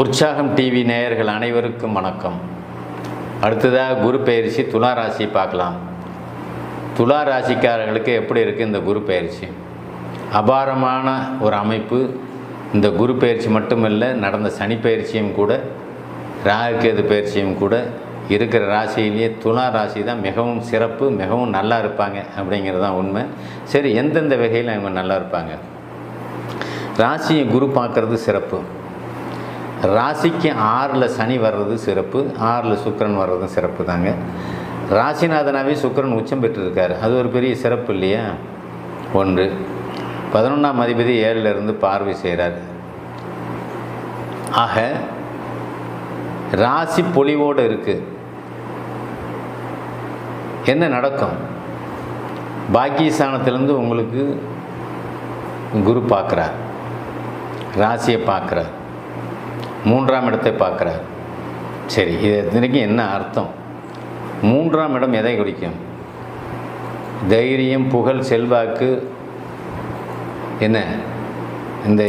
உற்சாகம் டிவி நேயர்கள் அனைவருக்கும் வணக்கம். அடுத்ததாக குரு பயிற்சி துலா ராசி பார்க்கலாம். துலா ராசிக்காரர்களுக்கு எப்படி இருக்குது இந்த குரு பயிற்சி? அபாரமான ஒரு அமைப்பு. இந்த குரு பயிற்சி மட்டுமில்லை நடந்த சனி பயிற்சியும் கூட ராகுகேது பயிற்சியும் கூட இருக்கிற ராசியிலேயே துலா ராசி தான் மிகவும் சிறப்பு மிகவும் நல்லா இருப்பாங்க அப்படிங்கிறது தான் உண்மை. சரி எந்தெந்த வகையில் அவங்க நல்லா இருப்பாங்க? ராசியை குரு பார்க்குறது சிறப்பு. ராசிக்கு ஆறில் சனி வர்றது சிறப்பு ஆறில் சுக்கரன் வர்றதும் சிறப்பு தாங்க ராசிநாதனாவே சுக்கரன் உச்சம் பெற்றிருக்காரு. அது ஒரு பெரிய சிறப்பு இல்லையா? ஒன்று. பதினொன்றாம் அதிபதி ஏழில் இருந்து பார்வை செய்கிறார் ஆக ராசி பொலிவோடு இருக்குது என்ன நடக்கும்? பாக்கியஸ்தானத்திலேருந்து உங்களுக்கு குரு பார்க்குறார். ராசியை பார்க்குறார். மூன்றாம் இடத்தை பார்க்குறார். சரி இது இத்தனைக்கும் என்ன அர்த்தம்? மூன்றாம் இடம் எதை குறிக்கும்? தைரியம் புகழ் செல்வாக்கு என்ன? இந்த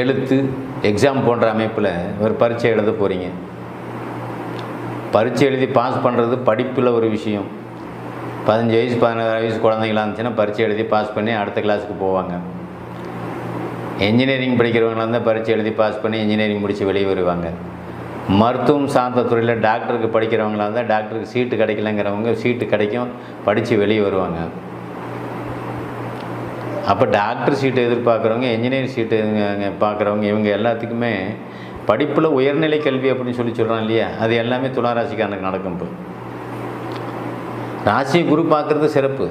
எழுத்து எக்ஸாம் போன்ற அமைப்பில் ஒரு பரீட்சை எழுத போகிறீங்க பரீட்சை எழுதி பாஸ் பண்ணுறது படிப்பில் ஒரு விஷயம். பதினஞ்சு வயசு பதினாறு வயசு குழந்தைங்களா இருந்துச்சுன்னா பரீட்சை எழுதி பாஸ் பண்ணி அடுத்த கிளாஸுக்கு போவாங்க. இன்ஜினியரிங் படிக்கிறவங்களாம் இருந்தால் பரீட்சை எழுதி பாஸ் பண்ணி இன்ஜினியரிங் முடித்து வெளியே வருவாங்க. மருத்துவம் சார்ந்த துறையில் டாக்டருக்கு படிக்கிறவங்களா இருந்தால் டாக்டருக்கு சீட்டு கிடைக்கலங்கிறவங்க சீட்டு கிடைக்கும் படித்து வெளியே வருவாங்க. அப்போ டாக்டர் சீட்டு எதிர்பார்க்குறவங்க இன்ஜினியரிங் சீட்டு பார்க்குறவங்க இவங்க எல்லாத்துக்குமே படிப்பில் உயர்நிலை கல்வி அப்படின்னு சொல்லி சொல்கிறோம் இல்லையா? அது எல்லாமே துளாராசிக்காரனுக்கு நடக்கும் இப்போ. ராசியை குரு பார்க்குறது சிறப்பு.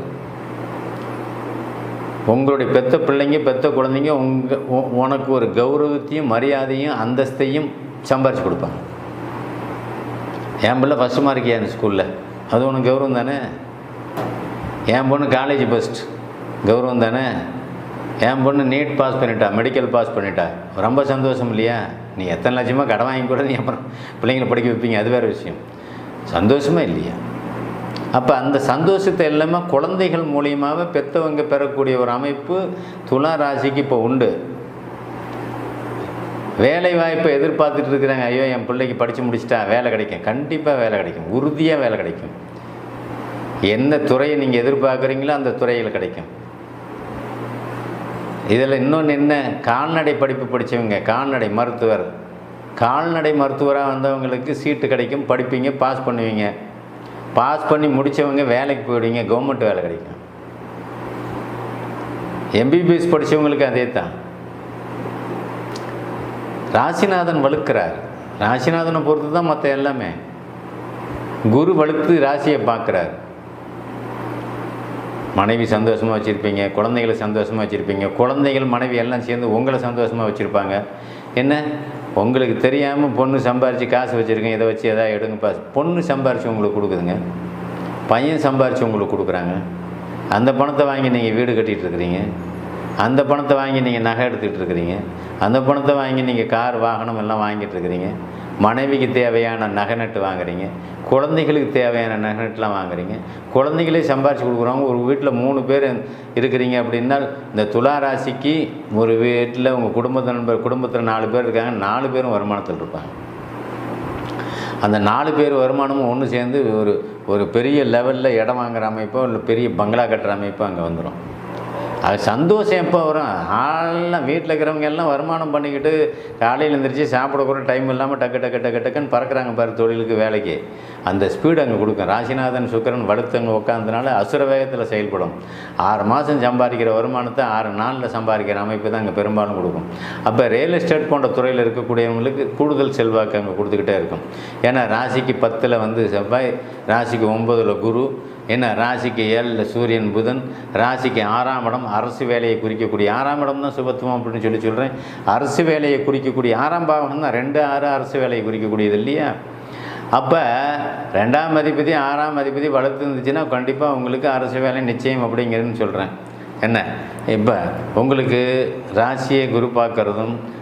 உங்களுடைய பெத்த பிள்ளைங்க பெத்த குழந்தைங்க உங்கள் உனக்கு ஒரு கௌரவத்தையும் மரியாதையும் அந்தஸ்தையும் சம்பாரித்து கொடுப்பாங்க. என் பிள்ளை ஃபஸ்ட்டு மார்க்கியா என் ஸ்கூலில் அது உனக்கு கௌரவம் தானே? என் பொண்ணு காலேஜ் ஃபஸ்ட் கௌரவம் தானே? என் பொண்ணு நீட் பாஸ் பண்ணிட்டா மெடிக்கல் பாஸ் பண்ணிட்டா. ரொம்ப சந்தோஷம் இல்லையா? நீ எத்தனை லட்சமாக கடன் வாங்கி கூட நீ அப்புறம் பிள்ளைங்களை படிக்க வைப்பீங்க அது வேறு விஷயம். சந்தோஷமாக இல்லையா? அப்போ அந்த சந்தோஷத்தை எல்லாமே குழந்தைகள் மூலியமாக பெற்றவங்க பெறக்கூடிய ஒரு அமைப்பு துலா ராசிக்கு இப்போ உண்டு. வேலை வாய்ப்பை எதிர்பார்த்துட்டு இருக்கிறாங்க. ஐயோ என் பிள்ளைக்கு படித்து முடிச்சிட்டா வேலை கிடைக்கும். கண்டிப்பாக வேலை கிடைக்கும். உறுதியாக வேலை கிடைக்கும். என்ன துறையை நீங்கள் எதிர்பார்க்குறீங்களோ அந்த துறையில் கிடைக்கும். இதில் இன்னொன்று என்ன? கால்நடை படிப்பு படித்தவங்க கால்நடை மருத்துவர். கால்நடை மருத்துவராக வந்தவங்களுக்கு சீட்டு கிடைக்கும் படிப்பீங்க பாஸ் பண்ணுவீங்க. பாஸ் பண்ணி முடித்தவங்க வேலைக்கு போயிடுவீங்க கவர்மெண்ட் வேலை கிடைக்கும். எம்பிபிஎஸ் படித்தவங்களுக்கு அதே தான் ராசிநாதன் வலுக்கிறார் ராசிநாதனை பொறுத்து தான் மற்ற எல்லாமே. குரு வலுத்து ராசியை பார்க்குறார். மனைவி சந்தோஷமாக வச்சுருப்பீங்க குழந்தைகளை சந்தோஷமாக வச்சுருப்பீங்க குழந்தைகள் மனைவி எல்லாம் சேர்ந்து உங்களை சந்தோஷமாக வச்சுருப்பாங்க. என்ன? உங்களுக்கு தெரியாமல் பொண்ணு சம்பாரித்து காசு வச்சுருக்கேன் இதை வச்சு எதாவது எடுங்க பாஸ். பொண்ணு சம்பாரித்து உங்களுக்கு கொடுக்குதுங்க. பையன் சம்பாரித்து உங்களுக்கு கொடுக்குறாங்க. அந்த பணத்தை வாங்கி நீங்கள் வீடு கட்டிகிட்டு இருக்கிறீங்க. அந்த பணத்தை வாங்கி நீங்கள் நகை எடுத்துகிட்டு இருக்கிறீங்க. அந்த பணத்தை வாங்கி நீங்கள் கார் வாகனம் எல்லாம் வாங்கிட்டு இருக்கிறீங்க. மனைவிக்கு தேவையான நகை நட்டு வாங்குறீங்க குழந்தைகளுக்கு தேவையான நகை நட்டுலாம் வாங்குறீங்க குழந்தைகளே சம்பாரித்து கொடுக்குறவங்க ஒரு வீட்டில் மூணு பேர் இருக்கிறீங்க அப்படின்னா இந்த துலா ராசிக்கு ஒரு வீட்டில் உங்கள் குடும்பத்து நண்பர் குடும்பத்தில் நாலு பேர் இருக்காங்க நாலு பேரும் வருமானத்தில் இருப்பாங்க. அந்த நாலு பேர் வருமானமும் ஒன்று சேர்ந்து ஒரு ஒரு பெரிய லெவலில் இடம் வாங்குற அமைப்போ இல்லை பெரிய பங்களா கட்டுற அமைப்போ அங்கே வந்துடும் அது சந்தோஷம் எப்போ வரும்? ஆள்லாம் வீட்டில் இருக்கிறவங்க எல்லாம் வருமானம் பண்ணிக்கிட்டு காலையில் எழுந்திரிச்சு சாப்பிட கூட டைம் இல்லாமல் டக்கு டக்கு டக்கு டக்குன்னு பறக்கிறாங்க பாரு தொழிலுக்கு வேலைக்கு. அந்த ஸ்பீடு அங்கே கொடுக்கும். ராசிநாதன் சுக்கரன் வடுத்தவங்க உட்காந்தனால அசுர வேகத்தில் செயல்படும். ஆறு மாதம் சம்பாதிக்கிற வருமானத்தை ஆறு நாளில் சம்பாதிக்கிற அமைப்பு தான் அங்கே பெரும்பாலும் கொடுக்கும். அப்போ ரியல் எஸ்டேட் போன்ற துறையில் இருக்கக்கூடியவங்களுக்கு கூடுதல் செல்வாக்கு அங்கே கொடுத்துக்கிட்டே இருக்கும். ஏன்னா ராசிக்கு பத்தில் வந்து செவ்வாய் ராசிக்கு ஒம்பதில் குரு என்ன ராசிக்கு ஏழில் சூரியன் புதன் ராசிக்கு ஆறாம் இடம் அரசு வேலையை குறிக்கக்கூடிய ஆறாம் இடம் தான் சுபத்துவம் அப்படின்னு சொல்லி சொல்கிறேன் அரசு வேலையை குறிக்கக்கூடிய ஆறாம் பாகம் தான் ரெண்டு ஆறு அரசு வேலையை குறிக்கக்கூடியது இல்லையா? அப்போ ரெண்டாம் அதிபதி ஆறாம் அதிபதி வளர்த்து இருந்துச்சுன்னா கண்டிப்பாக உங்களுக்கு அரசு வேலை நிச்சயம் அப்படிங்கிறதுன்னு சொல்கிறேன் என்ன? இப்போ உங்களுக்கு ராசியை குரு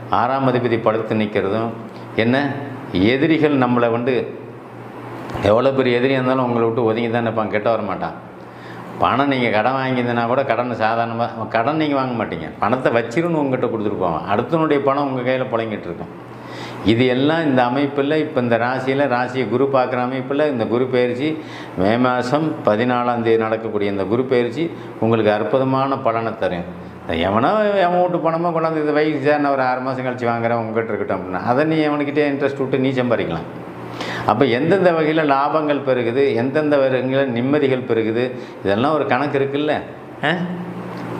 ஆறாம் அதிபதி படுத்து நிற்கிறதும் என்ன? எதிரிகள் நம்மளை வந்து எவ்வளோ பெரிய எதிரியாக இருந்தாலும் உங்களை விட்டு ஒதுங்கி தான் இருப்பான் கெட்ட வர மாட்டான் பணம் நீங்கள் கடன் வாங்கியிருந்தனா கூட கடன் சாதாரணமாக கடன் நீங்கள் வாங்க மாட்டீங்க. பணத்தை வச்சிருன்னு உங்ககிட்ட கொடுத்துட்டு போவான். அடுத்தனுடைய பணம் உங்கள் கையில் புழங்கிட்டு இருக்கும். இது எல்லாம் இந்த அமைப்பில் இப்போ இந்த ராசியில் ராசியை குரு பார்க்குற அமைப்பில் இந்த குரு பயிற்சி மே மாதம் பதினாலாம் தேதி நடக்கக்கூடிய இந்த குரு பயிற்சி உங்களுக்கு அற்புதமான பலனை தரும். எவனோ எவன் வீட்டு பணமாக கொண்டாந்து இது வயசு சார் நான் ஒரு ஆறு மாதம் கழிச்சு வாங்குறேன் உங்ககிட்ட இருக்கட்டும் அப்படின்னா அதை நீ அவனுக்கிட்டே இன்ட்ரெஸ்ட் விட்டு நீ சம்பாதிக்கலாம். அப்போ எந்தெந்த வகையில் லாபங்கள் பெருகுது எந்தெந்த வகையில் நிம்மதிகள் பெருகுது இதெல்லாம் ஒரு கணக்கு இருக்குல்ல ஆ?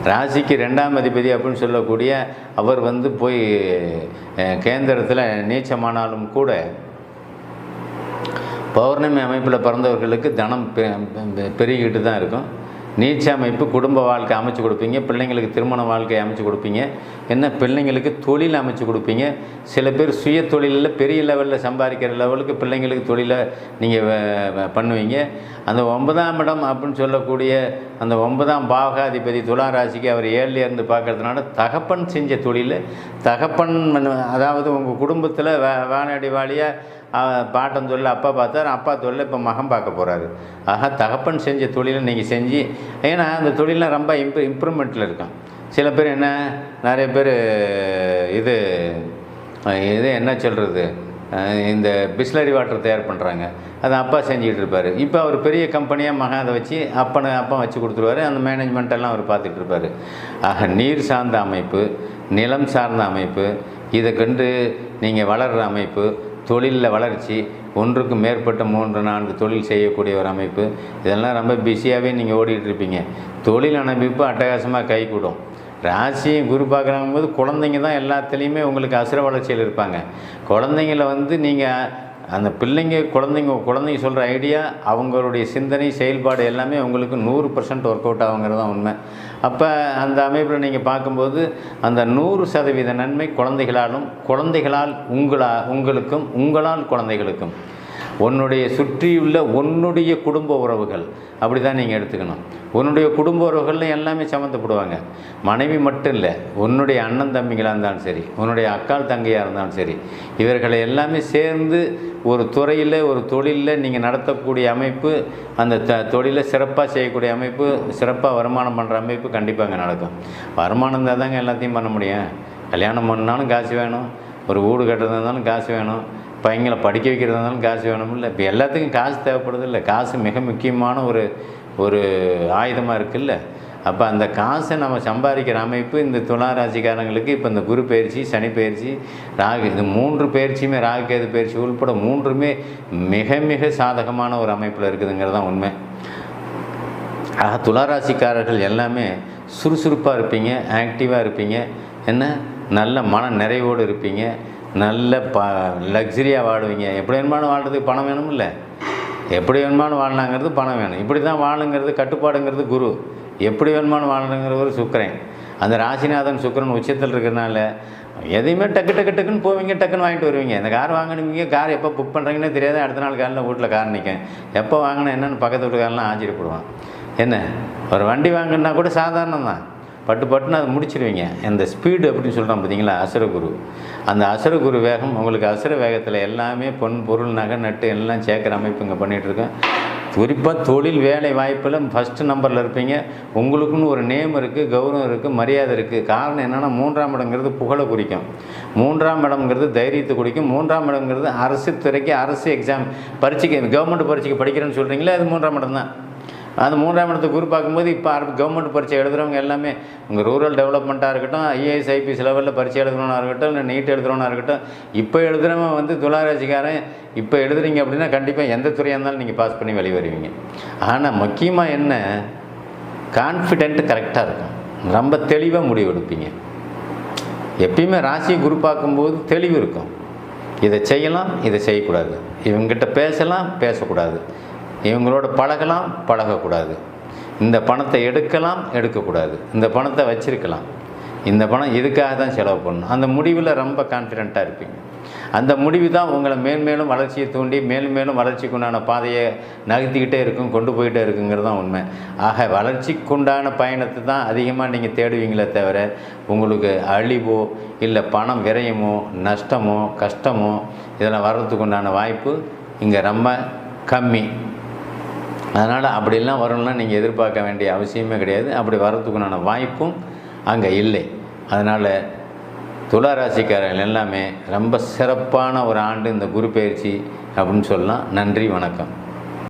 ராசிக்கு ரெண்டாம் அதிபதி அப்படின்னு சொல்லக்கூடிய அவர் வந்து போய் கேந்திரத்தில் நீச்சமானாலும் கூட பௌர்ணமி அமைப்பில் பிறந்தவர்களுக்கு தனம் பெ- பெருகிட்டு தான் இருக்கும் நீச்ச அமைப்பு குடும்ப வாழ்க்கை அமைச்சு கொடுப்பீங்க பிள்ளைங்களுக்கு திருமண வாழ்க்கை அமைச்சு கொடுப்பீங்க. என்ன பிள்ளைங்களுக்கு தொழில் அமைச்சு கொடுப்பீங்க. சில பேர் சுய தொழிலில் பெரிய லெவலில் சம்பாதிக்கிற லெவலுக்கு பிள்ளைங்களுக்கு தொழிலை நீங்கள் பண்ணுவீங்க. அந்த ஒன்பதாம் இடம் அப்படின்னு சொல்லக்கூடிய அந்த ஒன்பதாம் பாகாதிபதி துலா ராசிக்கு அவர் ஏழுல இருந்து பார்க்கறதுனால தகப்பன் செஞ்ச தொழில். தகப்பன் அதாவது உங்கள் குடும்பத்தில் வே வேனாடி வாலியாக பாட்டன் தொழில் அப்பா பார்த்தார். அப்பா தொழில் இப்போ மகன் பார்க்க போகிறாரு ஆக தகப்பன் செஞ்ச தொழிலை நீங்கள் செஞ்சு ஏன்னா அந்த தொழிலெலாம் ரொம்ப இம்ப்ரூ இம்ப்ரூவ்மெண்ட்டில் இருக்கும் சில பேர் என்ன நிறைய பேர் இது இது என்ன சொல்கிறது இந்த பிஸ்லரி வாட்டர் தயார் பண்ணுறாங்க அதை அப்பா செஞ்சுக்கிட்டு இருப்பார். இப்போ அவர் பெரிய கம்பெனியாக மகன் அதை வச்சு அப்பனை அப்பா வச்சு கொடுத்துருவாரு. அந்த மேனேஜ்மெண்ட் எல்லாம் அவர் பார்த்துட்டு இருப்பார். ஆக நீர் சார்ந்த அமைப்பு நிலம் சார்ந்த அமைப்பு இதை கண்டு நீங்கள் வளர்கிற அமைப்பு தொழிலில் வளர்ச்சி ஒன்றுக்கு மேற்பட்ட மூன்று நான்கு தொழில் செய்யக்கூடிய ஒரு அமைப்பு. இதெல்லாம் ரொம்ப பிஸியாகவே நீங்கள் ஓடிட்டுருப்பீங்க தொழில் அமைப்பு அட்டகாசமாக கைகூடும். ராசியும் குரு பார்க்குறாங்க போது குழந்தைங்க தான் எல்லாத்துலேயுமே உங்களுக்கு அசுர வளர்ச்சியில் இருப்பாங்க. குழந்தைங்கள வந்து நீங்கள் அந்த பிள்ளைங்க குழந்தைங்க குழந்தைங்க சொல்கிற ஐடியா அவங்களுடைய சிந்தனை செயல்பாடு எல்லாமே உங்களுக்கு நூறு பர்சன்ட் ஒர்க் அவுட் ஆகுங்கிறது தான் உண்மை. அப்போ அந்த அமைப்பில் நீங்கள் பார்க்கும்போது அந்த நூறு சதவீத நன்மை குழந்தைகளாலும் குழந்தைகளால் உங்களா உங்களுக்கும் உங்களால் குழந்தைகளுக்கும். உன்னுடைய சுற்றியுள்ள உன்னுடைய குடும்ப உறவுகள். அப்படி தான் நீங்கள் எடுத்துக்கணும். உன்னுடைய குடும்ப உறவுகள்ல எல்லாமே சம்மந்தப்படுவாங்க. மனைவி மட்டும் இல்லை உன்னுடைய அண்ணன் தம்பிகளாக இருந்தாலும் சரி உன்னுடைய அக்கால் தங்கையாக இருந்தாலும் சரி இவர்களை எல்லாமே சேர்ந்து ஒரு துறையில் ஒரு தொழிலில் நீங்கள் நடத்தக்கூடிய அமைப்பு அந்த த தொழிலை சிறப்பாக செய்யக்கூடிய அமைப்பு சிறப்பாக வருமானம் பண்ணுற அமைப்பு கண்டிப்பாக அங்கே நடக்கும். வருமானம் இருந்தால் தாங்க எல்லாத்தையும் பண்ண முடியும். கல்யாணம் பண்ணாலும் காசு வேணும். ஒரு வீடு கட்டுறதா இருந்தாலும் காசு வேணும். பையங்களை படிக்க வைக்கிறதா இருந்தாலும் காசு வேணும் இல்லை இப்போ எல்லாத்துக்கும் காசு தேவைப்படுது இல்லை காசு மிக முக்கியமான ஒரு ஒரு ஆயுதமாக இருக்குல்ல. அப்போ அந்த காசை நம்ம சம்பாதிக்கிற அமைப்பு இந்த துலா ராசிக்காரங்களுக்கு இப்போ இந்த குரு பயிற்சி சனி பயிற்சி ராகு இது மூன்று பயிற்சியுமே ராகு கேது பயிற்சி உள்பட மூன்றுமே மிக மிக சாதகமான ஒரு அமைப்பில் இருக்குதுங்கிறது தான் உண்மை. ஆக துளாராசிக்காரர்கள் எல்லாமே சுறுசுறுப்பாக இருப்பீங்க ஆக்டிவாக இருப்பீங்க. என்ன? நல்ல மன நிறைவோடு இருப்பீங்க. நல்ல ப லக்ஸரியாக வாழுவீங்க. எப்படி வேணுமானு வாழ்றதுக்கு பணம் வேணும் இல்லை எப்படி வேணுமானு வாழலாங்கிறது பணம் வேணும். இப்படி தான் வாழுங்கிறது கட்டுப்பாடுங்கிறது குரு. எப்படி வேணுமானு வாழணுங்கிறவர் சுக்கரன். அந்த ராசிநாதன் சுக்கரன் உச்சத்தில் இருக்கிறனால எதையுமே டக்கு டக்கு டக்குன்னு போவீங்க டக்குன்னு வாங்கிட்டு வருவீங்க. இந்த கார் வாங்கினீங்க கார் எப்போ புக் பண்ணுறீங்கன்னே தெரியாது. அடுத்த நாள் காலையில் வீட்டில் கார் நிற்கும் எப்போ வாங்கினேன் என்னென்னு பக்கத்து வீட்டுக்காரெலாம் ஆச்சரியப்படுவான். என்ன? ஒரு வண்டி வாங்கினா கூட சாதாரணம் தான் பட்டு பட்டுன்னு அதை முடிச்சிருவீங்க. அந்த ஸ்பீடு அப்படின்னு சொல்கிறோம் பார்த்தீங்களா அசுரகுரு அந்த அசுரகுரு வேகம் உங்களுக்கு அசுர வேகத்தில் எல்லாமே பொன் பொருள் நகை நட்டு எல்லாம் சேர்க்குற அமைப்பு இங்கே பண்ணிகிட்ருக்கோம் குறிப்பாக தொழில் வேலை வாய்ப்பில் ஃபஸ்ட்டு நம்பரில் இருப்பீங்க. உங்களுக்குன்னு ஒரு நேம் இருக்குது கௌரவம் இருக்குது மரியாதை இருக்குது காரணம் என்னென்னா மூன்றாம் இடங்கிறது புகழை குறிக்கும். மூன்றாம் இடம்ங்கிறது தைரியத்தை குறிக்கும். மூன்றாம் இடம்ங்கிறது அரசு துறைக்கு அரசு எக்ஸாம் பரீட்சைக்கு கவர்மெண்ட் பரீட்சைக்கு படிக்கிறேன்னு சொல்கிறீங்களே அது மூன்றாம் இடம் தான் அது மூன்றாம் இடத்தை குரு பார்க்கும்போது இப்போ கவர்மெண்ட் பரீட்சை எழுதுகிறவங்க எல்லாமே உங்கள் ரூரல் டெவலப்மெண்ட்டாக இருக்கட்டும் ஐஏஎஸ் ஐபிஎஸ் லெவலில் பரீட்சை எழுதுறவனா இருக்கட்டும் இல்லை நீட் எழுதுறவனா இருக்கட்டும் இப்போ எழுதுகிறவன் வந்து துளாராசிக்காரன் இப்போ எழுதுறீங்க அப்படின்னா கண்டிப்பாக எந்த துறையாக இருந்தாலும் நீங்கள் பாஸ் பண்ணி வெளியே வருவீங்க ஆனால் முக்கியமாக என்ன கான்ஃபிடென்ட் கரெக்டாக இருக்கும் ரொம்ப தெளிவாக முடிவெடுப்பீங்க எப்பயுமே ராசியை குரு பார்க்கும்போது தெளிவு இருக்கும். இதை செய்யலாம் இதை செய்யக்கூடாது. இவங்ககிட்ட பேசலாம் பேசக்கூடாது. இவங்களோட பழகலாம் பழகக்கூடாது. இந்த பணத்தை எடுக்கலாம் எடுக்கக்கூடாது. இந்த பணத்தை வச்சிருக்கலாம். இந்த பணம் இதுக்காக தான் செலவு பண்ணணும். அந்த முடிவில் ரொம்ப கான்ஃபிடெண்ட்டாக இருப்பீங்க. அந்த முடிவு தான் உங்களை மேன்மேலும் வளர்ச்சியை தூண்டி மேலும் மேலும் வளர்ச்சிக்குண்டான பாதையை நகர்த்திக்கிட்டே இருக்கும் கொண்டு போயிட்டே இருக்குங்கிறது தான் உண்மை. ஆக வளர்ச்சிக்குண்டான பயணத்தை தான் அதிகமாக நீங்கள் தேடுவீங்களே தவிர உங்களுக்கு அழிவோ இல்லை பணம் விரயமோ நஷ்டமோ கஷ்டமோ இதெல்லாம் வர்றதுக்கு உண்டான வாய்ப்பு இங்கே ரொம்ப கம்மி. அதனால் அப்படிலாம் வரணும்னா நீங்கள் எதிர்பார்க்க வேண்டிய அவசியமே கிடையாது. அப்படி வர்றதுக்குண்டான வாய்ப்பும் அங்கே இல்லை. அதனால் துளாராசிக்காரர்கள் எல்லாமே ரொம்ப சிறப்பான ஒரு ஆண்டு இந்த குரு பயிற்சி அப்படின்னு சொல்லலாம். நன்றி வணக்கம்.